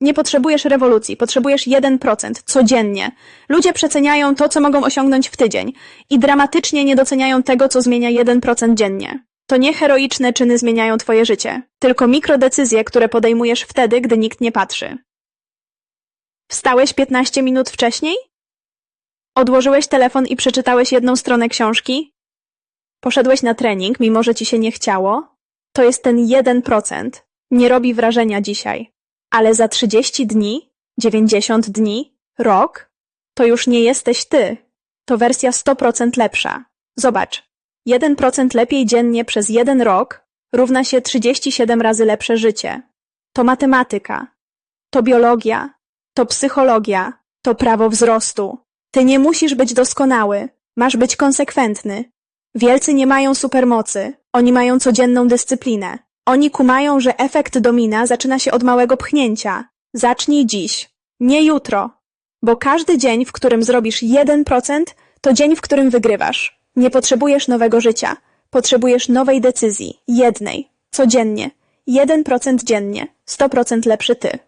Nie potrzebujesz rewolucji, potrzebujesz 1% codziennie. Ludzie przeceniają to, co mogą osiągnąć w tydzień i dramatycznie nie doceniają tego, co zmienia 1% dziennie. To nie heroiczne czyny zmieniają twoje życie, tylko mikrodecyzje, które podejmujesz wtedy, gdy nikt nie patrzy. Wstałeś 15 minut wcześniej? Odłożyłeś telefon i przeczytałeś jedną stronę książki? Poszedłeś na trening, mimo że ci się nie chciało? To jest ten 1%. Nie robi wrażenia dzisiaj. Ale za 30 dni, 90 dni, rok, to już nie jesteś ty. To wersja 100% lepsza. Zobacz. 1% lepiej dziennie przez jeden rok równa się 37 razy lepsze życie. To matematyka. To biologia. To psychologia. To prawo wzrostu. Ty nie musisz być doskonały. Masz być konsekwentny. Wielcy nie mają supermocy. Oni mają codzienną dyscyplinę. Oni kumają, że efekt domina zaczyna się od małego pchnięcia. Zacznij dziś, nie jutro. Bo każdy dzień, w którym zrobisz 1%, to dzień, w którym wygrywasz. Nie potrzebujesz nowego życia. Potrzebujesz nowej decyzji. Jednej. Codziennie. 1% dziennie. 100% lepszy ty.